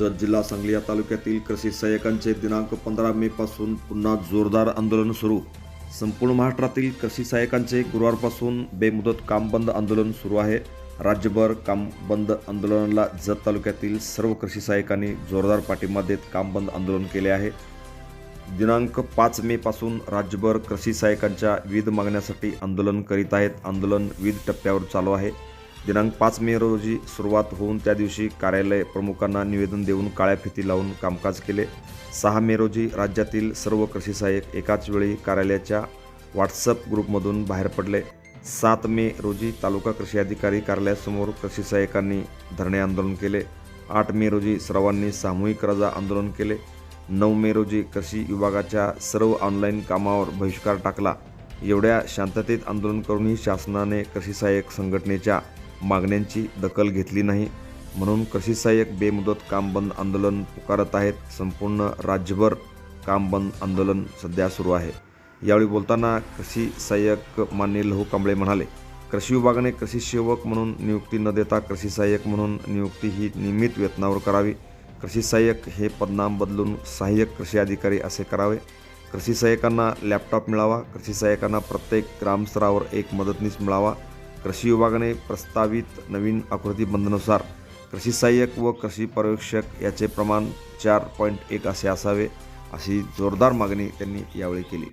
जत जिल्हा सांगली या तालुक्यातील कृषी सहाय्यकांचे दिनांक पंधरा मे पासून पुन्हा जोरदार आंदोलन सुरू. संपूर्ण महाराष्ट्रातील कृषी सहाय्यकांचे गुरुवारपासून बेमुदत काम बंद आंदोलन सुरू आहे. राज्यभर काम बंद आंदोलनाला जत तालुक्यातील सर्व कृषी सहाय्यकांनी जोरदार पाठिंबा देत काम बंद आंदोलन केले आहे. दिनांक पाच मे पासून राज्यभर कृषी सहाय्यकांच्या विविध मागण्यासाठी आंदोलन करीत आहेत. आंदोलन विविध टप्प्यावर चालू आहे. दिनांक पाच मे रोजी सुरुवात होऊन त्या दिवशी कार्यालय प्रमुखांना निवेदन देऊन काळ्या फिती लावून कामकाज केले. सहा मे रोजी राज्यातील सर्व कृषी सहाय्यक एकाच वेळी कार्यालयाच्या व्हॉट्सअप ग्रुपमधून बाहेर पडले. सात मे रोजी तालुका कृषी अधिकारी कार्यालयासमोर कृषी सहाय्यकांनी धरणे आंदोलन केले. आठ मे रोजी सर्वांनी सामूहिक रजा आंदोलन केले. नऊ मे रोजी कृषी विभागाच्या सर्व ऑनलाईन कामावर बहिष्कार टाकला. एवढ्या शांततेत आंदोलन करूनही शासनाने कृषी सहाय्यक संघटनेच्या मागण्यांची दखल घेतली नाही. म्हणून कृषी सहाय्यक बेमुदत काम बंद आंदोलन पुकारत आहेत. संपूर्ण राज्यभर काम बंद आंदोलन सध्या सुरू आहे. यावेळी बोलताना कृषी सहाय्यक मान्य लहू कांबळे म्हणाले कृषी विभागाने कृषी सेवक म्हणून नियुक्ती न देता कृषी सहाय्यक म्हणून नियुक्ती ही नियमित वेतनावर करावी. कृषी सहाय्यक हे पदनाम बदलून सहाय्यक कृषी अधिकारी असे करावे. कृषी सहाय्यकांना लॅपटॉप मिळावा. कृषी सहाय्यकांना प्रत्येक ग्रामस्तरावर एक मदतनीस मिळावा. कृषी विभागाने प्रस्तावित नवीन आकृती बंधनुसार कृषी सहाय्यक व कृषी पर्यवेक्षक याचे प्रमाण चार पॉईंट एक असे असावे अशी जोरदार मागणी त्यांनी यावेळी केली.